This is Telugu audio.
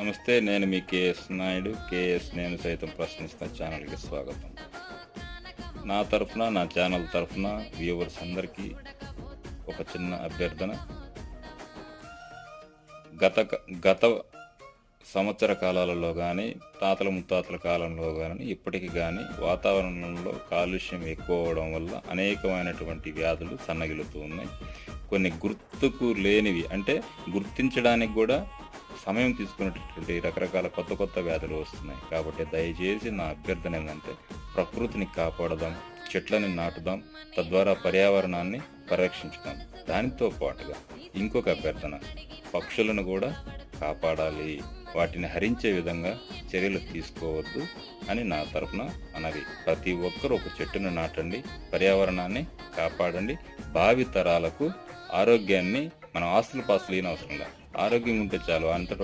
నమస్తే నేను మీ కేఎస్ నాయుడు. కేఎస్ నేను సైతం ప్రశ్నిస్తున్న ఛానల్కి స్వాగతం. నా తరఫున నా ఛానల్ తరఫున వ్యూవర్స్ అందరికీ ఒక చిన్న అభ్యర్థన. గత గత సంవత్సర కాలాలలో కానీ తాతల ముత్తాతల కాలంలో కానీ ఇప్పటికి కానీ వాతావరణంలో కాలుష్యం ఎక్కువ అవడం వల్ల అనేకమైనటువంటి వ్యాధులు సన్నగిలుతూ ఉన్నాయి. కొన్ని గుర్తుకు లేనివి అంటే గుర్తించడానికి కూడా సమయం తీసుకునేటటువంటి రకరకాల కొత్త కొత్త వ్యాధులు వస్తున్నాయి. కాబట్టి దయచేసి నా అభ్యర్థన ఏంటంటే ప్రకృతిని కాపాడదాం చెట్లని నాటుదాం తద్వారా పర్యావరణాన్ని పరిరక్షించుదాం. దానితో పాటుగా ఇంకొక అభ్యర్థన పక్షులను కూడా కాపాడాలి. వాటిని హరించే విధంగా చర్యలు తీసుకోవద్దు అని నా తరఫున అన్నది ప్రతి ఒక్కరూ ఒక చెట్టును నాటండి పర్యావరణాన్ని కాపాడండి. భావి తరాలకు ఆరోగ్యాన్ని మనం ఆస్తులు పాస్తులు ఏం అవసరం లేదు ఆరోగ్యం ఉంటే చాలు అంతటా